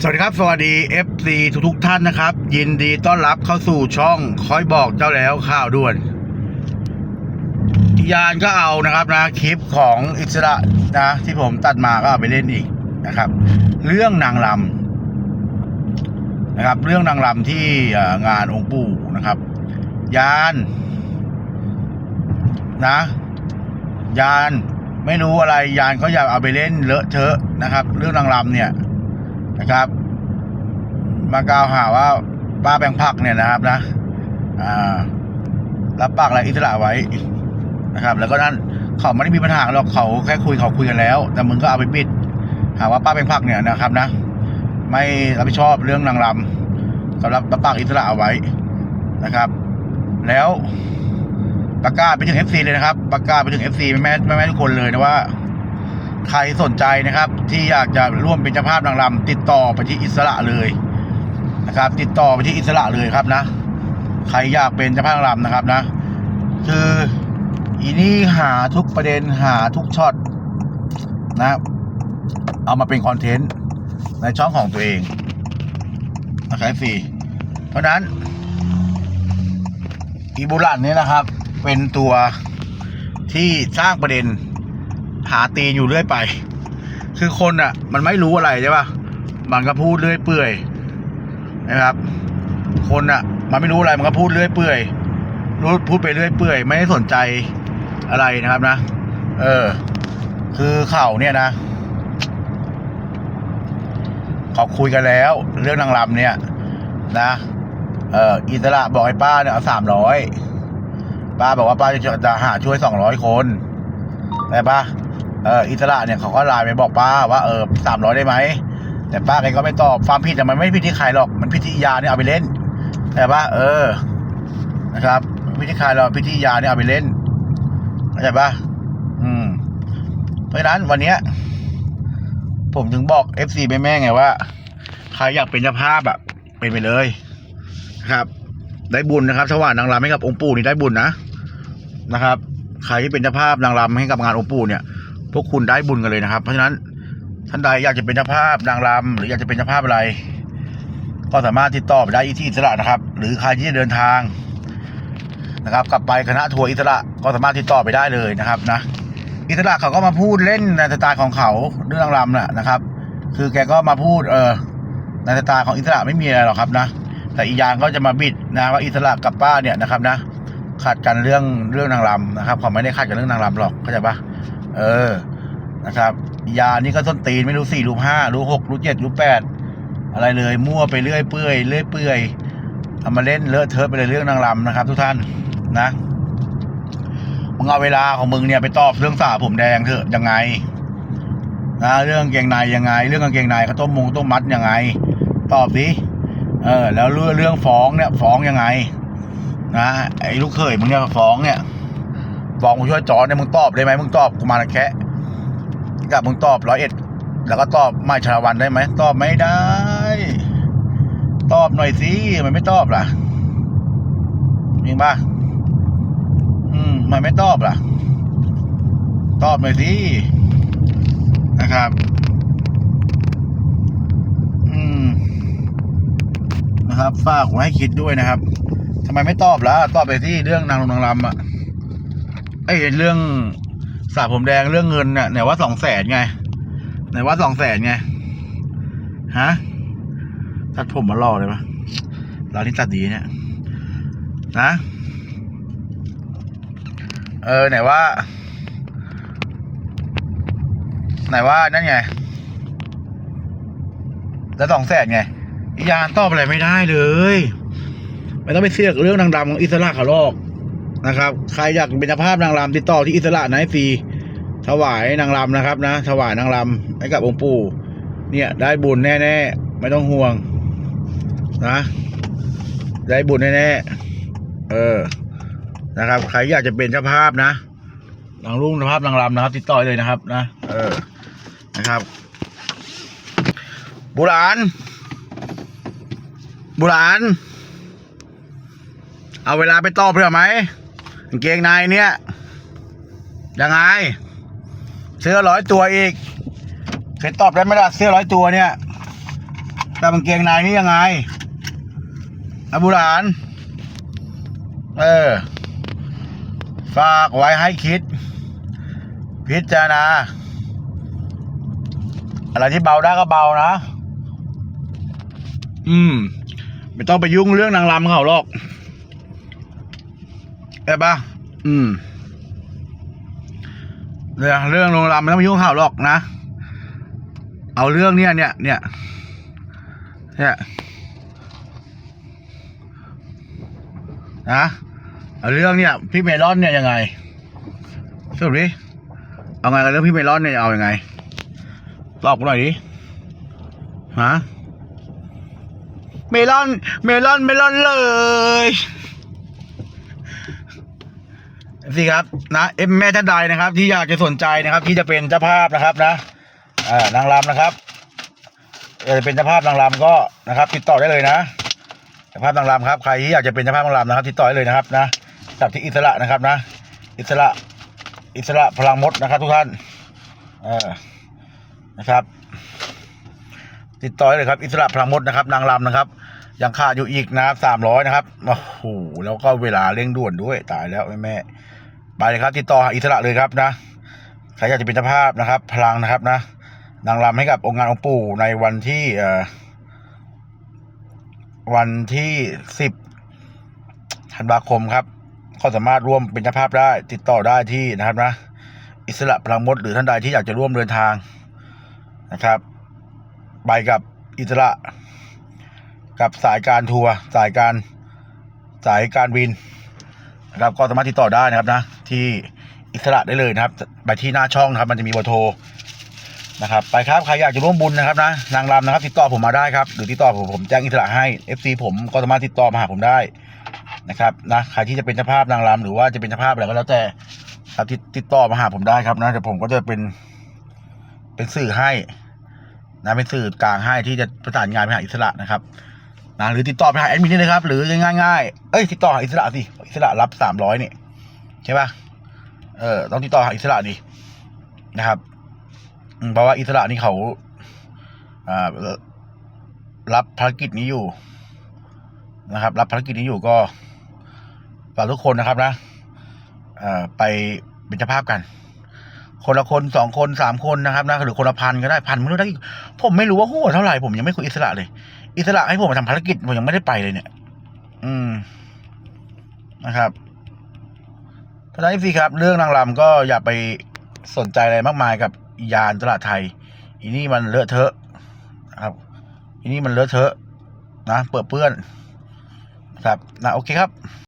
สวัสดีครับ สวัสดี FC ทุกทุกท่านนะครับ ยินดีต้อนรับเข้าสู่ช่องคอยบอกเจ้าแล้วข่าวด่วนยานก็เอานะครับนะคลิปของอิสระนะที่ผมตัดมาก็เอาไปเล่นอีกนะครับ เรื่องนางลำนะครับ เรื่องนางลำที่งานองค์ปู่นะครับ ยานนะ ยานไม่รู้อะไรยานเขาอยากเอาไปเล่นเลอะเทอะนะครับ เรื่องนางลำเนี่ย นะครับ มากล่าวหาว่าป้าแบงค์พักเนี่ยนะครับนะรับปากอะไรอิสระไว้นะครับ แล้วก็นั่นเขาไม่ได้มีปัญหาหรอกเขาแค่คุยเขาคุยกันแล้ว แต่มึงก็เอาไปปิด หาว่าป้าแบงค์พักเนี่ยนะครับนะ ไม่รับผิดชอบเรื่องนางรำสำหรับรับปากอิสระเอาไว้นะครับ แล้วประกาศไปถึง FC เลยนะครับ ประกาศไปถึง FC แม่แม่แม่ทุกคนเลยนะว่า ใครสนใจนะครับ ที่อยากจะร่วมเป็นเจ้าภาพนางรำติดต่อไปที่อิสระเลยนะครับ ติดต่อไปที่อิสระเลยครับนะ ใครอยากเป็นเจ้าภาพนางรำนะครับนะ คืออีนี่หาทุกประเด็นหาทุกช็อตนะเอามาเป็นคอนเทนต์ในช่องของตัวเองนะครับฟรีเพราะนั้นอีบุรันเนี่ยนะครับ เป็นตัวที่สร้างประเด็น หาตีนอยู่เรื่อยไป คือคนอะ มันไม่รู้อะไรใช่ปะมันก็พูดเรื่อยเปื่อยนะครับ คนอะ มันไม่รู้อะไรมันก็พูดเรื่อยเปื่อยรู้พูดไปเรื่อยเปื่อยไม่ได้สนใจอะไรนะครับนะ เออ คือเข่าเนี่ยนะเขาคุยกันแล้ว เรื่องนางรำเนี่ย นะ เอออิสระบอกให้ป้าเนี่ยเอาสามร้อยป้าบอกว่าป้าจะจะหาช่วยสองร้อยคนแต่ป้า เอออิสระเนี่ยเขาก็ไลน์ไปบอกป้าว่าเออสามร้อยได้ไหมแต่ป้าแกก็ไม่ตอบความผิดแต่มันไม่ผิดที่ใครหรอกมันผิดที่ยาเนี่ยเอาไปเล่น แต่ป้าเออ นะครับผิดที่ใครหรอกผิดที่ยาเนี่ยเอาไปเล่นเข้าใจป่ะอืม เพราะฉะนั้นวันเนี้ย ผมถึงบอกเอฟซีแม่แม่ๆไงว่าใครอยากเป็นเจ้าภาพอะ เป็นไปเลยนะครับ ได้บุญนะครับถวายนางรำให้กับองค์ปู่นี่ได้บุญนะนะครับ ใครที่เป็นเจ้าภาพนางรำให้กับงานองค์ปู่เนี่ย พวกคุณได้บุญกันเลยนะครับ เพราะฉะนั้นท่านใดอยากจะเป็นเจ้าภาพนางรำหรืออยากจะเป็นเจ้าภาพอะไร ก็สามารถติดต่อไปได้ที่อิสระนะครับ หรือใครที่จะเดินทางนะครับกลับไปคณะทัวร์อิสระก็สามารถติดต่อไปได้เลยนะครับนะอิสระเขาก็มาพูดเล่นในสไตล์ของเขาเรื่องนางรำน่ะนะครับ คือแกก็มาพูดเออในสไตล์ของอิสระไม่มีอะไรหรอกครับนะแต่อีกอย่างก็จะมาบิดนะว่าอิสระกับป้าเนี่ยนะครับนะขัดกันเรื่องเรื่องนางรำนะครับเขาไม่ได้ขัดกันเรื่องนางรำหรอกเข้าใจปะ เออ นะครับ ยานี่ก็ต้นตีนไม่รู้สี่รู้ห้ารู้หกรู้เจ็ดรู้แปดอะไรเลย มั่วไปเรื่อยเปื่อยเรื่อยเปื่อยเอามาเล่นเลอะเทอะไปเลยเรื่องนางรำนะครับ ทุกท่านนะมึงเอาเวลาของมึงเนี่ยไปตอบเรื่องสาผมแดงเถอะยังไงนะเรื่องกางเกงในยังไง เรื่องกางเกงในเขาต้มมงต้มมัดยังไง ตอบสิเออ แล้วเรื่องเรื่องฟ้องเนี่ย ฟ้องยังไง นะไอ้ลูกเขยมึงเนี่ยฟ้องเนี่ย ฟ้องกูช่วยจอเนี่ยมึงตอบได้ไหมมึงตอบกูมาแคะกับมึงตอบร้อยเอ็ดแล้วก็ตอบไม่ชาวันได้ไหมตอบไม่ได้ ตอบหน่อยสิมันไม่ตอบล่ะจริงปะอืมมันไม่ตอบล่ะ ตอบหน่อยสินะครับ อืมนะครับฝากไว้ให้คิดด้วยนะครับทำไมไม่ตอบล่ะตอบไปที่เรื่องนางลงนางรำอะ ไอ้เรื่องสาผมแดงเรื่องเงินเนี่ยไหนว่าสองแสนไงไหนว่าสองแสนไงฮะตัดผมมารอเลยปะร้านนี้ตัดดีเนี่ยนะเออไหนว่า ไหนว่านั่นไง แล้วสองแสนไงอียานตอบอะไรไม่ได้เลย ไม่ต้องไปเสียกเรื่องนางรำของอิสระขาหรอก นะครับ ใครอยากเป็นเจ้าภาพนางรำติดต่อที่อิสระนะฟรีถวายนางรำนะครับนะ ถวายนางรำให้กับองค์ปู่ เนี่ย ได้บุญแน่ๆ ไม่ต้องห่วง นะ ได้บุญแน่ๆ เออ นะครับ ใครอยากจะเป็นเจ้าภาพนะนางรุ่งเจ้าภาพนางรำนะครับ ติดต่อเลยนะครับ นะ เออ นะครับ บุหลานบุหลานเอาเวลาไปต่อเพื่อไหม กางเกงในเนี่ยยังไง เสื้อร้อยตัวอีกเคยตอบได้ไหมล่ะเสื้อร้อยตัวเนี่ยกับกางเกงในนี่ยังไงอบุหลานเออ ฝากไว้ให้คิด พิจารณา อะไรที่เบาได้ก็เบานะ อืม ไม่ต้องไปยุ่งเรื่องนางรำเขาหรอก ใช่ปะอืมเรื่องเรื่องโรงรำไม่ต้องไปยุ่งเขาหรอกนะ เอาเรื่องเนี้ยเนี่ยเนี่ยเนี่ยนะเอาเรื่องเนี่ยพี่เมลอนเนี่ยยังไงสรุปดิเอาไงกับเรื่องพี่เมลอนเนี่ยเอายังไงตอบกูหน่อยดิฮะเมลอน เมลอน เมลอนเลย สิครับนะเอ็มแม่ท่านใดนะครับ ที่อยากจะสนใจนะครับ ที่จะเป็นเจ้าภาพนะครับนะอ่านางรำนะครับจะเป็นเจ้าภาพนางรำก็นะครับ ติดต่อได้เลยนะเจ้าภาพนางรำครับใครที่อยากจะเป็นเจ้าภาพนางรำนะครับ ติดต่อได้เลยนะครับนะกับที่อิสระนะครับนะ อิสระอิสระพลังมดนะครับ ทุกท่านเออนะครับ ติดต่อได้เลยครับ อิสระพลังมดนะครับ นางรำนะครับยังขาดอยู่อีกนะครับสามร้อยนะครับโอ้โหแล้วก็เวลาเร่งด่วนด้วยตายแล้วแม่แม่ ไปเลยครับ ติดต่ออิสระเลยครับนะใครอยากจะเป็นเจ้าภาพนะครับ พลังนะครับนะนางรำให้กับองค์งานองค์ปู่ในวันที่วันที่สิบธันวาคมครับก็สามารถร่วมเป็นเจ้าภาพได้ ติดต่อได้ที่นะครับนะ อิสระพลังมดหรือท่านใดที่อยากจะร่วมเดินทางนะครับไปกับอิสระ กับสายการทัวร์สายการสายการบิน นะครับก็สามารถติดต่อได้นะครับนะ ที่อิสระได้เลยนะครับ ไปที่หน้าช่องนะครับ มันจะมีเบอร์โทรนะครับ ไปครับใครอยากจะร่วมบุญนะครับนะนางรำนะครับ ติดต่อผมมาได้ครับหรือติดต่อผมผมแจ้งอิสระให้ FC ผมก็สามารถติดต่อมาหาผมได้นะครับนะใครที่จะเป็นเจ้าภาพนางรำหรือว่าจะเป็นเจ้าภาพอะไรก็แล้วแต่ครับติดติดต่อมาหาผมได้ครับนะแต่ผมก็จะเป็นเป็นสื่อให้นะเป็นสื่อกลางให้ที่จะประสานงานไปหาอิสระนะครับ นะหรือติดต่อไปหาแอดมินได้เลยครับ หรือง่ายง่ายๆเอ้ยติดต่อหาอิสระสิอิสระรับสามร้อยนี่ใช่ปะเออต้องติดต่อหาอิสระดินะครับเพราะว่าอิสระนี่เขาอ่ารับภารกิจนี้อยู่นะครับ รับภารกิจนี้อยู่ก็ฝากทุกคนนะครับนะเอ่อไปเป็นเจ้าภาพกัน คนละคนสองคนสามคนนะครับนะหรือคนละพันก็ได้พันไม่รู้ได้ผมไม่รู้ว่าหัวเท่าไหร่ผมยังไม่คุยอิสระเลย อิสระให้ผมมาทำภารกิจผมยังไม่ได้ไปเลยเนี่ย อืมนะครับท่านนายซีครับ เรื่องนางรำก็อย่าไปสนใจอะไรมากมายกับยานตลาดไทย อีนี่มันเลอะเทอะนะครับ อีนี่มันเลอะเทอะ นะ เปื้อเปื้อนนะครับนะโอเคครับ